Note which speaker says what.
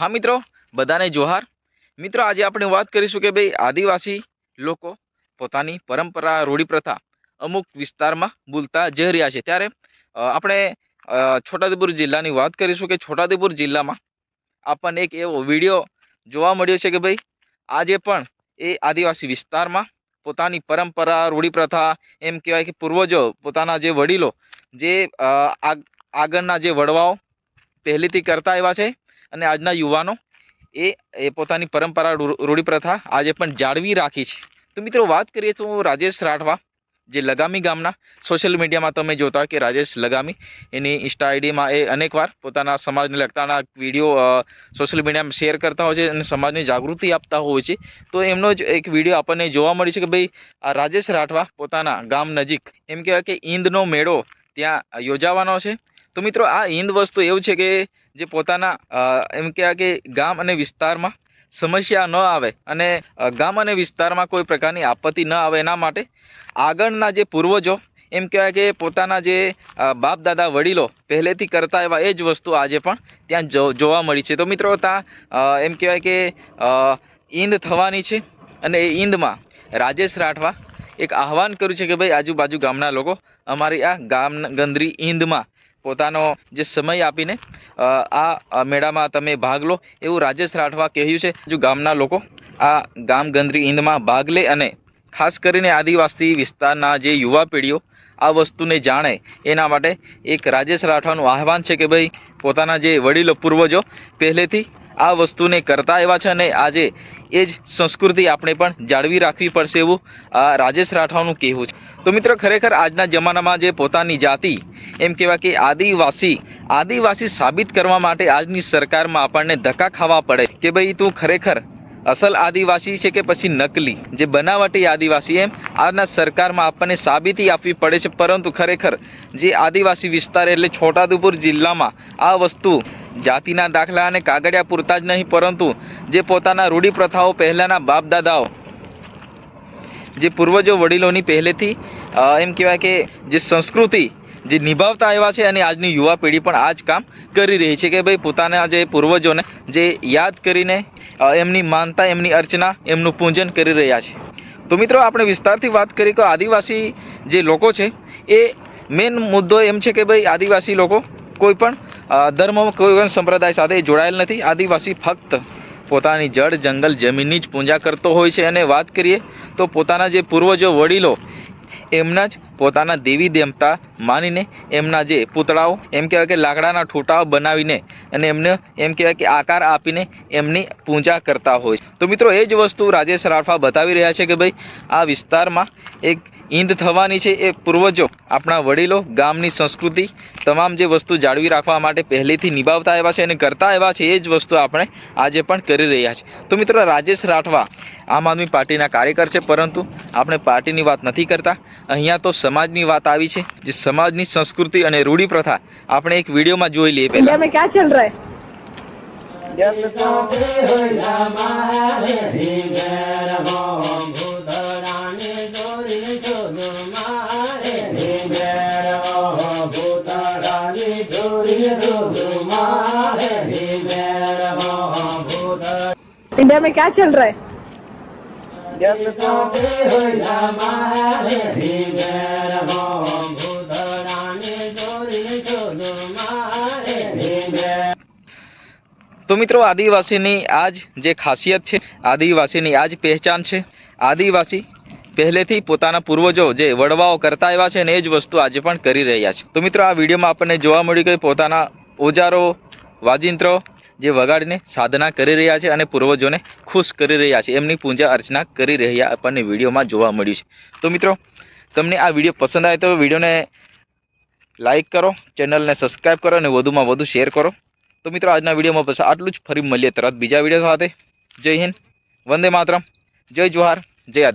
Speaker 1: હા, મિત્રો? બધાને જોહાર. મિત્રો, આજે આપણે વાત કરીશું કે ભાઈ આદિવાસી લોકો પોતાની પરંપરા રૂઢી પ્રથા અમુક વિસ્તારમાં ભૂલતા જઈ રહ્યા છે. ત્યારે આપણે છોટાઉદેપુર જિલ્લાની વાત કરીશું કે છોટાઉદેપુર જિલ્લામાં આપણને એક એવો વીડિયો જોવા મળ્યો છે કે ભાઈ, આજે પણ એ આદિવાસી વિસ્તારમાં પોતાની પરંપરા રૂઢી પ્રથા એમ કહેવાય કે પૂર્વજો, પોતાના જે વડીલો, જે આગ- આગળના જે વડવાઓ પહેલેથી કરતા એવા છે અને આજના યુવાનો એ એ પોતાની પરંપરા રૂઢી પ્રથા આજે પણ જાળવી રાખી છે. તો મિત્રો વાત કરીએ તો રાજેશ રાઠવા, જે લગામી ગામના સોશિયલ મીડિયામાં તમે જોતા કે રાજેશ લગામી, એની ઇન્સ્ટા આઈડીમાં એ અનેકવાર પોતાના સમાજને લગતાના વીડિયો સોશિયલ મીડિયામાં શેર કરતા હોય છે અને સમાજને જાગૃતિ આપતા હોય છે. તો એમનો જ એક વીડિયો આપણને જોવા મળ્યો છે કે ભાઈ, આ રાજેશ રાઠવા પોતાના ગામ નજીક, એમ કહેવાય કે ઈંદનો મેળો ત્યાં યોજાવાનો છે. તો મિત્રો આ ઈંદ વસ્તુ એવું છે કે જે પોતાના એમ કહેવાય કે ગામ અને વિસ્તારમાં સમસ્યા ન આવે અને ગામ અને વિસ્તારમાં કોઈ પ્રકારની આપત્તિ ન આવે એના માટે આગળના જે પૂર્વજો, એમ કહેવાય કે પોતાના જે બાપ દાદા વડીલો પહેલેથી કરતા એવા એ જ વસ્તુ આજે પણ ત્યાં જોવા મળી છે. તો મિત્રો ત્યાં એમ કહેવાય કે ઈંદ થવાની છે અને એ ઈંદમાં રાજેશ રાઠવા એક આહવાન કર્યું છે કે ભાઈ આજુબાજુ ગામના લોકો અમારી આ ગામ ગંદરી ઈંદમાં પોતાનો જે સમય આપીને આ મેળામાં તમે ભાગ લો એવું રાજેશ રાઠવા કહ્યું છે. જો ગામના લોકો આ ગામ ગંદરી ઈંદમાં ભાગ લે અને ખાસ કરીને આદિવાસી વિસ્તારના જે યુવા પેઢીઓ આ વસ્તુને જાણે, એના માટે એક રાજેશ રાઠવાનું આહવાન છે કે ભાઈ પોતાના જે વડીલો પૂર્વજો પહેલેથી આ વસ્તુને કરતા એવા છે અને આજે એ જ સંસ્કૃતિ આપણે પણ જાળવી રાખવી પડશે એવું રાજેશ રાઠવાનું કહેવું છે. તો મિત્રો, ખરેખર આજના જમાનામાં જે પોતાની જાતિ, એમ કહેવાય કે આદિવાસી આદિવાસી સાબિત કરવા માટે આજની સરકારમાં આપણને ધક્કા ખાવા પડે કે ભાઈ તું ખરેખર અસલ આદિવાસી છે કે પછી નકલી? જે બનાવટી આદિવાસી એમ, આજના સરકારમાં આપણને સાબિતી આપવી પડે છે. પરંતુ ખરેખર જે આદિવાસી વિસ્તાર એટલે છોટાઉદેપુર જિલ્લામાં આ વસ્તુ જાતિના દાખલા અને કાગળિયા પૂરતા જ નહીં, પરંતુ જે પોતાના રૂઢિ પ્રથાઓ પહેલાંના બાપદાદાઓ, જે પૂર્વજો વડીલોની પહેલેથી એમ કહેવાય કે જે સંસ્કૃતિ જે નિભાવતા આવ્યા છે અને આજની યુવા પેઢી પણ આ જ કામ કરી રહી છે કે ભાઈ પોતાના જે પૂર્વજોને જે યાદ કરીને એમની માનતા, એમની અર્ચના, એમનું પૂજન કરી રહ્યા છે. તો મિત્રો આપણે વિસ્તારથી વાત કરી કે આદિવાસી જે લોકો છે, એ મેઇન મુદ્દો એમ છે કે ભાઈ આદિવાસી લોકો કોઈ પણ ધર્મ, કોઈ પણ સંપ્રદાય સાથે જોડાયેલ નથી. આદિવાસી ફક્ત પોતાની જળ, જંગલ, જમીનની જ પૂજા કરતો હોય છે. અને વાત કરીએ તો પોતાના જે પૂર્વજો, વડીલો એમના જ પોતાના દેવી દેવતા માનીને એમના જે પૂતળાઓ, એમ કહેવાય કે લાકડાના ઠૂંટાઓ બનાવીને અને એમને એમ કહેવાય કે આકાર આપીને એમની પૂજા કરતા હોય તો મિત્રો, એ જ વસ્તુ રાજેશ રાઠવા બતાવી રહ્યા છે કે ભાઈ, આ વિસ્તારમાં એક ઈંધ થવાની છે એ પૂર્વજો. આપણા વડીલો ગામની સંસ્કૃતિ તમામ જે વસ્તુ જાળવી રાખવા માટે પહેલેથી નિભાવતા આવ્યા છે અને કરતા આવ્યા છે એ જ વસ્તુ આપણે આજે પણ કરી રહ્યા છે. તો મિત્રો રાજેશ રાઠવા આમ આદમી પાર્ટીના કાર્યકર છે પરંતુ આપણે પાર્ટીની વાત નથી કરતા. અહીંયા તો સમાજની વાત આવી છે જે સમાજની સંસ્કૃતિ અને રૂઢિપ્રથા આપણે એક વિડીયોમાં જોઈ લઈએ પહેલા.
Speaker 2: મેં ક્યાં ચલ રહા? है इंडिया में क्या चल रहा है
Speaker 1: તો મિત્રો આદિવાસીની આજ જે ખાસિયત છે આદિવાસીની આજ પહેચાન છે આદિવાસી પહેલેથી પોતાના પૂર્વજો જે વડવાઓ કરતા આવ્યા છે અને એ જ વસ્તુ આજે પણ કરી રહ્યા છે તો મિત્રો આ વિડીયોમાં આપણને જોવા મળ્યું કે પોતાના ઓજારો વાજિંત્રો જે વગાડીને સાધના કરી રહ્યા છે અને પૂર્વજોને ખુશ કરી રહ્યા છે. એમની પૂજા અર્ચના કરી રહ્યા આપણને વિડીયોમાં જોવા મળ્યું છે. તો મિત્રો, તમને આ વીડિયો પસંદ આવે તો વિડીયોને લાઇક કરો, ચેનલને સબસ્ક્રાઈબ કરો અને વધુમાં વધુ શેર કરો. તો મિત્રો, આજના વિડીયોમાં બસ આટલું જ. ફરી મળીએ તરત બીજા વીડિયો સાથે. જય હિન્દ. વંદે માતરમ. જય જોહાર જય